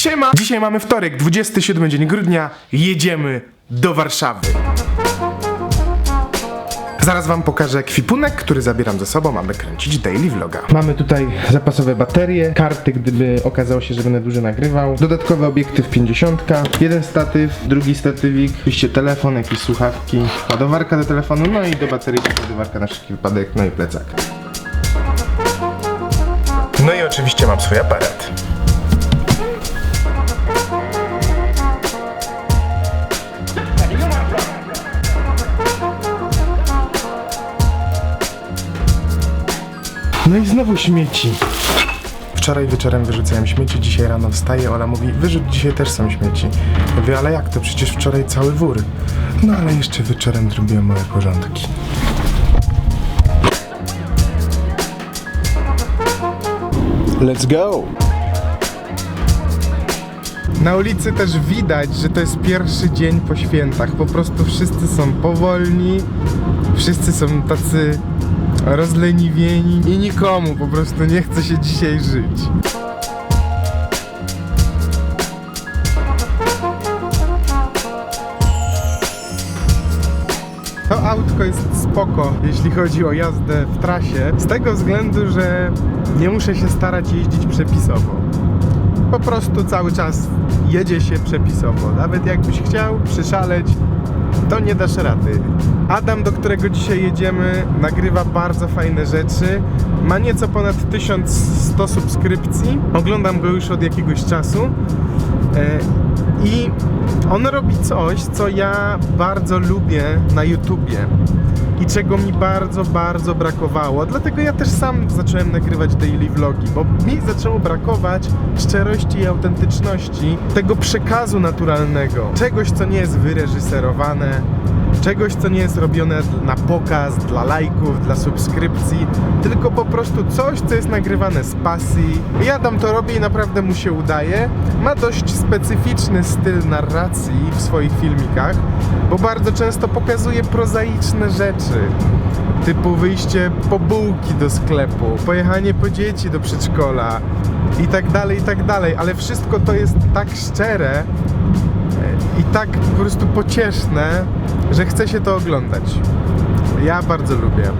Siema! Dzisiaj mamy wtorek, 27 dzień grudnia. Jedziemy do Warszawy. Zaraz wam pokażę ekwipunek, który zabieram ze sobą, aby kręcić daily vloga. Mamy tutaj zapasowe baterie, karty, gdyby okazało się, że będę dużo nagrywał, dodatkowy obiektyw 50, jeden statyw, drugi statywik, oczywiście telefon, jakieś słuchawki, ładowarka do telefonu, no i do baterii ładowarka na wszelki wypadek, no i plecak. No i oczywiście mam swój aparat. Znowu śmieci. Wczoraj wieczorem wyrzucałem śmieci, dzisiaj rano wstaję, Ola mówi, wyrzuć dzisiaj też są śmieci. Ja mówię, ale jak to? Przecież wczoraj cały wór. No ale jeszcze wieczorem zrobiłem małe porządki. Let's go! Na ulicy też widać, że to jest pierwszy dzień po świętach. Po prostu wszyscy są powolni, wszyscy są tacy rozleniwieni i nikomu po prostu nie chce się dzisiaj żyć. To autko jest spoko, jeśli chodzi o jazdę w trasie, z tego względu, że nie muszę się starać jeździć przepisowo po prostu cały czas jedzie się przepisowo. Nawet jakbyś chciał przyszaleć, to nie dasz rady. Adam, do którego dzisiaj jedziemy, nagrywa bardzo fajne rzeczy. Ma nieco ponad 1100 subskrypcji. Oglądam go już od jakiegoś czasu. E, I on robi coś, co ja bardzo lubię na YouTubie i czego mi bardzo, bardzo brakowało. Dlatego ja też sam zacząłem nagrywać daily vlogi, bo mi zaczęło brakować szczerości i autentyczności, tego przekazu naturalnego, czegoś, co nie jest wyreżyserowane, czegoś, co nie jest robione na pokaz, dla lajków, dla subskrypcji, tylko po prostu coś, co jest nagrywane z pasji. Ja tam to robię i naprawdę mu się udaje. Ma dość specyficzny styl narracji w swoich filmikach, bo bardzo często pokazuje prozaiczne rzeczy. Typu wyjście po bułki do sklepu, pojechanie po dzieci do przedszkola i tak dalej, i tak dalej, ale wszystko to jest tak szczere, i tak po prostu pocieszne, że chce się to oglądać. Ja bardzo lubię.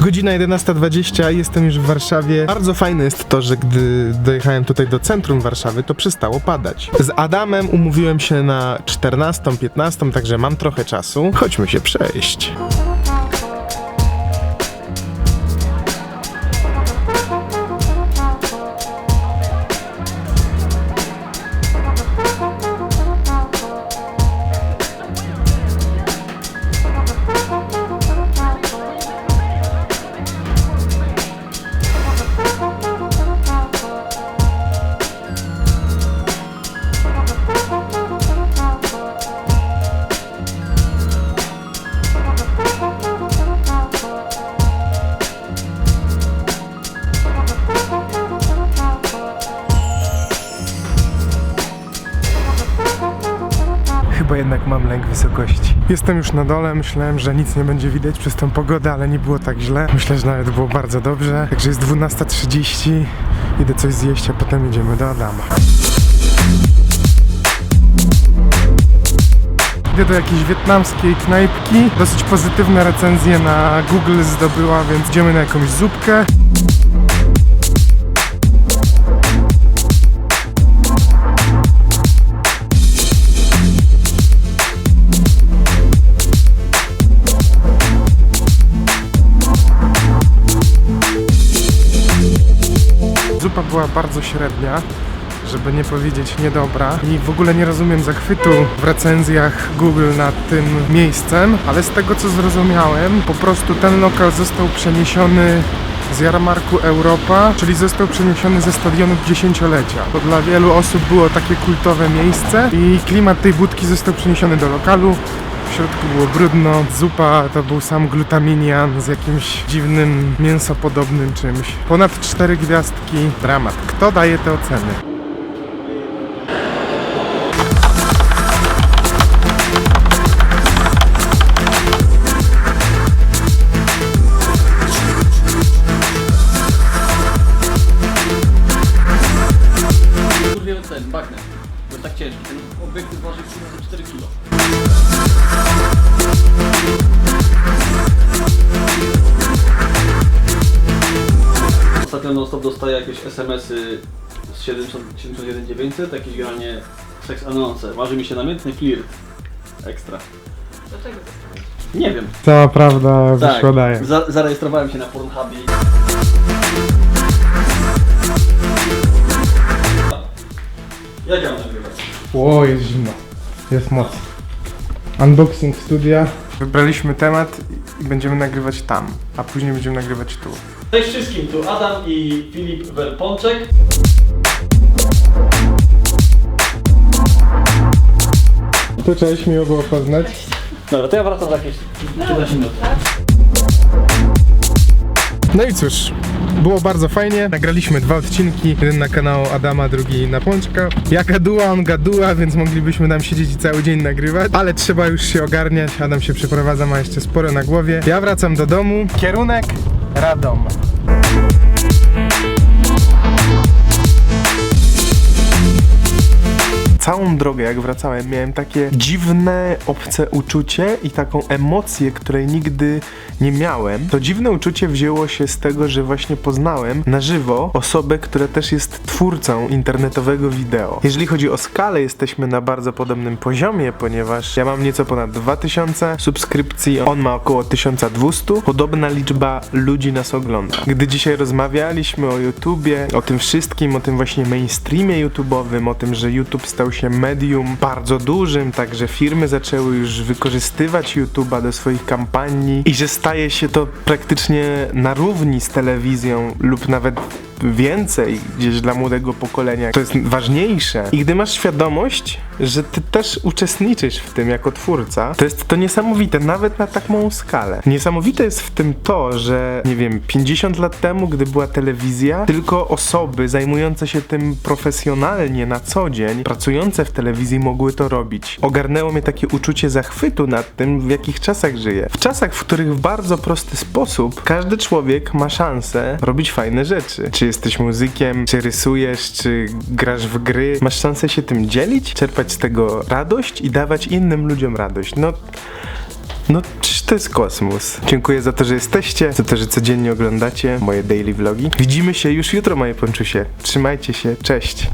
Godzina 11.20, jestem już w Warszawie. Bardzo fajne jest to, że gdy dojechałem tutaj do centrum Warszawy, to przestało padać. Z Adamem umówiłem się na 14.15, także mam trochę czasu. Chodźmy się przejść. Jednak mam lęk wysokości. Jestem już na dole, myślałem, że nic nie będzie widać przez tą pogodę, ale nie było tak źle. Myślę, że nawet było bardzo dobrze. Także jest 12.30, idę coś zjeść, a potem jedziemy do Adama. Idę do jakiejś wietnamskiej knajpki. Dosyć pozytywne recenzje na Google zdobyła, więc idziemy na jakąś zupkę. Była bardzo średnia, żeby nie powiedzieć niedobra. I w ogóle nie rozumiem zachwytu w recenzjach Google nad tym miejscem, ale z tego co zrozumiałem, po prostu ten lokal został przeniesiony z jarmarku Europa, czyli został przeniesiony ze stadionu dziesięciolecia. To dla wielu osób było takie kultowe miejsce i klimat tej budki został przeniesiony do lokalu. W środku było brudno, zupa to był sam glutaminian z jakimś dziwnym mięsopodobnym czymś. Ponad cztery gwiazdki, dramat. Kto daje te oceny? Ostatnio non-stop dostaję jakieś SMS-y z 70 71900, jakieś granie seks anonce. Marzy mi się namiętny flirt. Ekstra. Dlaczego? Nie wiem. Cała prawda Tak, wyszła daje. za, zarejestrowałem się na Pornhubie. Jak ja mam nagrywać? O, jest zimno. Jest moc. Unboxing studia. Wybraliśmy temat i będziemy nagrywać tam, a później będziemy nagrywać tu. Cześć wszystkim, tu Adam i Filip Werpączek. To cześć, miło było poznać. Dobra, to ja wracam za jakieś 15 minut. No i cóż, było bardzo fajnie. Nagraliśmy dwa odcinki, jeden na kanał Adama, drugi na Pączka. Ja gaduła, on gaduła, więc moglibyśmy tam siedzieć i cały dzień nagrywać, ale trzeba już się ogarniać. Adam się przeprowadza, ma jeszcze sporo na głowie. Ja wracam do domu. Kierunek Radom. Całą drogę, jak wracałem, miałem takie dziwne, obce uczucie i taką emocję, której nigdy nie miałem. To dziwne uczucie wzięło się z tego, że właśnie poznałem na żywo osobę, która też jest twórcą internetowego wideo. Jeżeli chodzi o skalę, jesteśmy na bardzo podobnym poziomie, ponieważ ja mam nieco ponad 2000 subskrypcji, on ma około 1200. Podobna liczba ludzi nas ogląda. Gdy dzisiaj rozmawialiśmy o YouTubie, o tym wszystkim, o tym właśnie mainstreamie YouTube'owym, o tym, że YouTube stał się medium bardzo dużym, także firmy zaczęły już wykorzystywać YouTube'a do swoich kampanii i że staje się to praktycznie na równi z telewizją lub nawet więcej gdzieś dla młodego pokolenia. To jest ważniejsze. I gdy masz świadomość, że ty też uczestniczysz w tym jako twórca, to jest to niesamowite, nawet na tak małą skalę. Niesamowite jest w tym to, że nie wiem, 50 lat temu, gdy była telewizja, tylko osoby zajmujące się tym profesjonalnie na co dzień, pracujące w telewizji mogły to robić. Ogarnęło mnie takie uczucie zachwytu nad tym, w jakich czasach żyję. W czasach, w których w bardzo prosty sposób każdy człowiek ma szansę robić fajne rzeczy. Czy jesteś muzykiem, czy rysujesz, czy grasz w gry, masz szansę się tym dzielić, czerpać z tego radość i dawać innym ludziom radość. No, no to jest kosmos. Dziękuję za to, że jesteście, za to, że codziennie oglądacie moje daily vlogi. Widzimy się już jutro, moje ponczusie. Trzymajcie się, cześć.